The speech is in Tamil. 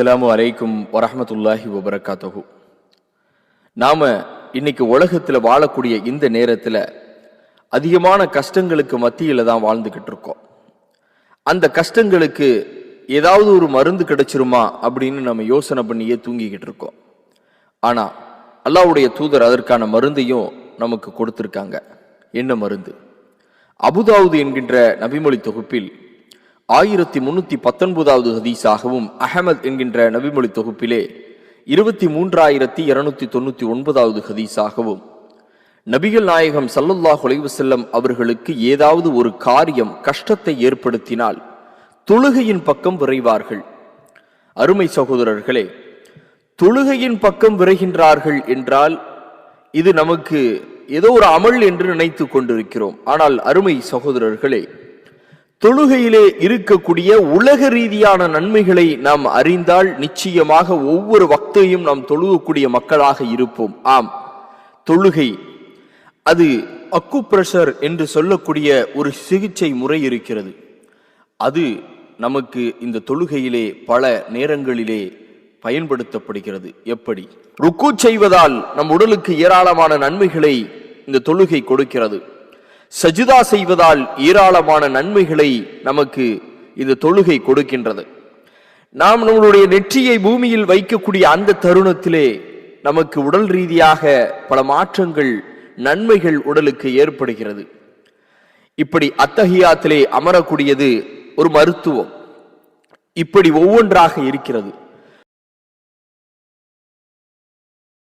அஸ்லாம் வலைக்கும் வரமத்துல்லாஹி வபரகாத்தகு நாம் இன்னைக்கு உலகத்தில் வாழக்கூடிய இந்த நேரத்தில் அதிகமான கஷ்டங்களுக்கு மத்தியில் தான் வாழ்ந்துக்கிட்டு இருக்கோம். அந்த கஷ்டங்களுக்கு ஏதாவது ஒரு மருந்து கிடைச்சிருமா அப்படின்னு நம்ம யோசனை பண்ணியே தூங்கிக்கிட்டு இருக்கோம். ஆனால் அல்லாவுடைய தூதர் அதற்கான மருந்தையும் நமக்கு கொடுத்துருக்காங்க. என்ன மருந்து? அபுதாவுது என்கின்ற நபிமொழி தொகுப்பில் ஆயிரத்தி முன்னூத்தி பத்தொன்பதாவது ஹதீஸாகவும் அஹமத் என்கின்ற நபிமொழி தொகுப்பிலே இருபத்தி மூன்றாயிரத்தி இருநூத்தி தொண்ணூத்தி ஒன்பதாவது ஹதீஸாகவும் நபிகள் நாயகம் சல்லுல்லா அலைஹி அவர்களுக்கு ஏதாவது ஒரு காரியம் கஷ்டத்தை ஏற்படுத்தினால் தொழுகையின் பக்கம் விரைவார்கள். அருமை சகோதரர்களே தொழுகையின் பக்கம் விரைகின்றார்கள் என்றால் இது நமக்கு ஏதோ ஒரு அமல் என்று நினைத்து கொண்டிருக்கிறோம். ஆனால் அருமை சகோதரர்களே தொழுகையிலே இருக்கக்கூடிய உலக ரீதியான நன்மைகளை நாம் அறிந்தால் நிச்சயமாக ஒவ்வொரு வக்தையும் நாம் தொழுகக்கூடிய மக்களாக இருப்போம். ஆம். தொழுகை. அது அக்கு பிரஷர் என்று சொல்லக்கூடிய ஒரு சிகிச்சை முறை இருக்கிறது. அது நமக்கு இந்த தொழுகையிலே பல நேரங்களிலே பயன்படுத்தப்படுகிறது. எப்படி? ருக்கு செய்வதால் நம் உடலுக்கு ஏராளமான நன்மைகளை இந்த தொழுகை கொடுக்கிறது. சஜிதா செய்வதால் ஏராளமான நன்மைகளை நமக்கு இந்த தொழுகை கொடுக்கின்றது. நாம் நம்மளுடைய நெற்றியை பூமியில் வைக்கக்கூடிய அந்த தருணத்திலே நமக்கு உடல் ரீதியாக பல மாற்றங்கள் நன்மைகள் உடலுக்கு ஏற்படுகிறது. இப்படி அத்தகையாத்திலே அமரக்கூடியது ஒரு மருத்துவம். இப்படி ஒவ்வொன்றாக இருக்கிறது.